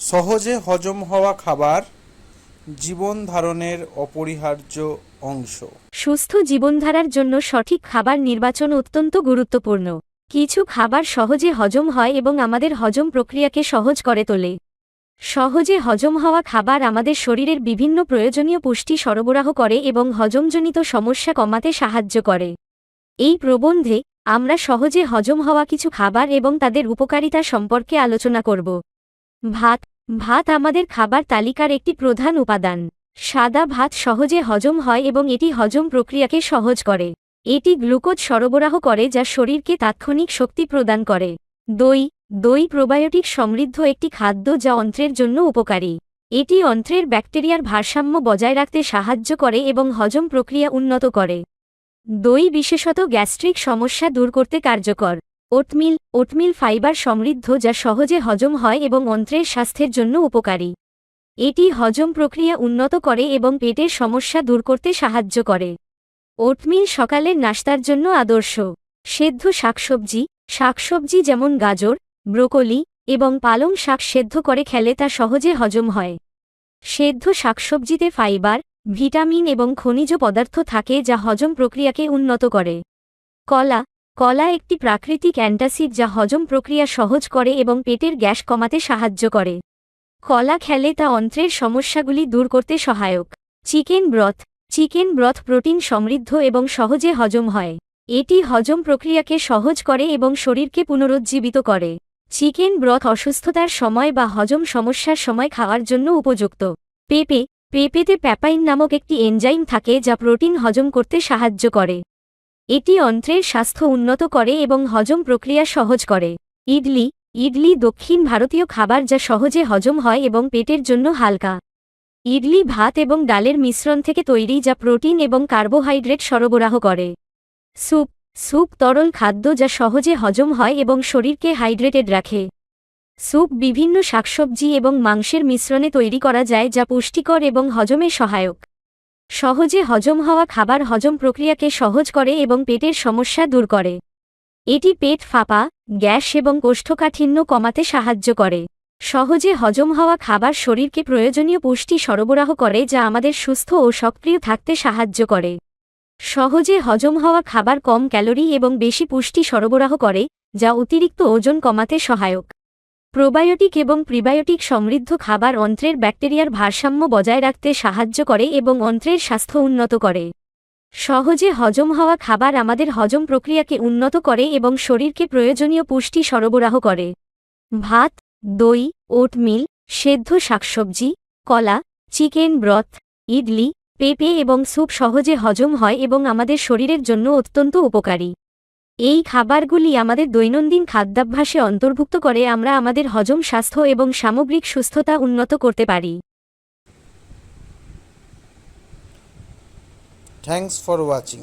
সহজে হজম হওয়া খাবার জীবন ধারণের অপরিহার্য অংশ। সুস্থ জীবনধারার জন্য সঠিক খাবার নির্বাচন অত্যন্ত গুরুত্বপূর্ণ। কিছু খাবার সহজে হজম হয় এবং আমাদের হজম প্রক্রিয়াকে সহজ করে তোলে। সহজে হজম হওয়া খাবার আমাদের শরীরের বিভিন্ন প্রয়োজনীয় পুষ্টি সরবরাহ করে এবং হজমজনিত সমস্যা কমাতে সাহায্য করে। এই প্রবন্ধে আমরা সহজে হজম হওয়া কিছু খাবার এবং তাদের উপকারিতা সম্পর্কে আলোচনা করব। ভাত। ভাত আমাদের খাবার তালিকার একটি প্রধান উপাদান। সাদা ভাত সহজে হজম হয় এবং এটি হজম প্রক্রিয়াকে সহজ করে। এটি গ্লুকোজ সরবরাহ করে যা শরীরকে তাৎক্ষণিক শক্তি প্রদান করে। দই। দই প্রোবায়োটিক সমৃদ্ধ একটি খাদ্য যা অন্ত্রের জন্য উপকারী। এটি অন্ত্রের ব্যাকটেরিয়ার ভারসাম্য বজায় রাখতে সাহায্য করে এবং হজম প্রক্রিয়া উন্নত করে। দই বিশেষত গ্যাস্ট্রিক সমস্যা দূর করতে কার্যকর। ওটমিল ওটমিল ফাইবার সমৃদ্ধ যা সহজে হজম হয় এবং অন্ত্রের স্বাস্থ্যের জন্য উপকারী। এটি হজম প্রক্রিয়া উন্নত করে এবং পেটের সমস্যা দূর করতে সাহায্য করে। ওটমিল সকালের নাস্তার জন্য আদর্শ। সেদ্ধ শাকসবজি শাকসবজি যেমন গাজর, ব্রোকলি এবং পালং শাক সেদ্ধ করে খেলে তা সহজে হজম হয়। সেদ্ধ শাকসবজিতে ফাইবার, ভিটামিন এবং খনিজ পদার্থ থাকে যা হজম প্রক্রিয়াকে উন্নত করে। কলা কলা একটি প্রাকৃতিক অ্যান্টাসিড যা হজম প্রক্রিয়া সহজ করে এবং পেটের গ্যাস কমাতে সাহায্য করে। কলা খেলে তা অন্ত্রের সমস্যাগুলি দূর করতে সহায়ক। Chicken broth. Chicken broth protein সমৃদ্ধ এবং সহজে হজম হয়। এটি হজম প্রক্রিয়াকে সহজ করে এবং শরীরকে পুনরুজ্জীবিত করে। চিকেন ব্রথ অসুস্থতার সময় বা হজম সমস্যার সময় খাওয়ার জন্য উপযুক্ত। পেঁপে। পেঁপেতে প্যাপাইন নামক একটি এনজাইম থাকে যা প্রোটিন হজম করতে সাহায্য করে। এটি অন্ত্রের স্বাস্থ্য উন্নত করে এবং হজম প্রক্রিয়া সহজ করে। ইডলি ইডলি দক্ষিণ ভারতীয় খাবার যা সহজে হজম হয় এবং পেটের জন্য হালকা। ইডলি ভাত এবং ডালের মিশ্রণ থেকে তৈরি যা প্রোটিন এবং কার্বোহাইড্রেট সরবরাহ করে। স্যুপ স্যুপ তরল খাদ্য যা সহজে হজম হয় এবং শরীরকে হাইড্রেটেড রাখে। স্যুপ বিভিন্ন শাকসবজি এবং মাংসের মিশ্রণে তৈরি করা যায় যা পুষ্টিকর এবং হজমে সহায়ক। সহজে হজম হওয়া খাবার হজম প্রক্রিয়াকে সহজ করে এবং পেটের সমস্যা দূর করে। এটি পেট ফাঁপা, গ্যাস এবং কোষ্ঠকাঠিন্য কমাতে সাহায্য করে। সহজে হজম হওয়া খাবার শরীরকে প্রয়োজনীয় পুষ্টি সরবরাহ করে যা আমাদের সুস্থ ও সক্রিয় থাকতে সাহায্য করে। সহজে হজম হওয়া খাবার কম ক্যালোরি এবং বেশি পুষ্টি সরবরাহ করে, যা অতিরিক্ত ওজন কমাতে সহায়ক। প্রোবায়োটিক এবং প্রিবায়োটিক সমৃদ্ধ খাবার অন্ত্রের ব্যাকটেরিয়ার ভারসাম্য বজায় রাখতে সাহায্য করে এবং অন্ত্রের স্বাস্থ্য উন্নত করে। সহজে হজম হওয়া খাবার আমাদের হজম প্রক্রিয়াকে উন্নত করে এবং শরীরকে প্রয়োজনীয় পুষ্টি সরবরাহ করে। ভাত, দই, ওটমিল, সেদ্ধ শাকসবজি, কলা, চিকেন ব্রথ, ইডলি, পেঁপে এবং স্যুপ সহজে হজম হয় এবং আমাদের শরীরের জন্য অত্যন্ত উপকারী। এই খাবারগুলি আমাদের দৈনন্দিন খাদ্যাভ্যাসে অন্তর্ভুক্ত করে আমরা আমাদের হজম স্বাস্থ্য এবং সামগ্রিক সুস্থতা উন্নত করতে পারি। Thanks for watching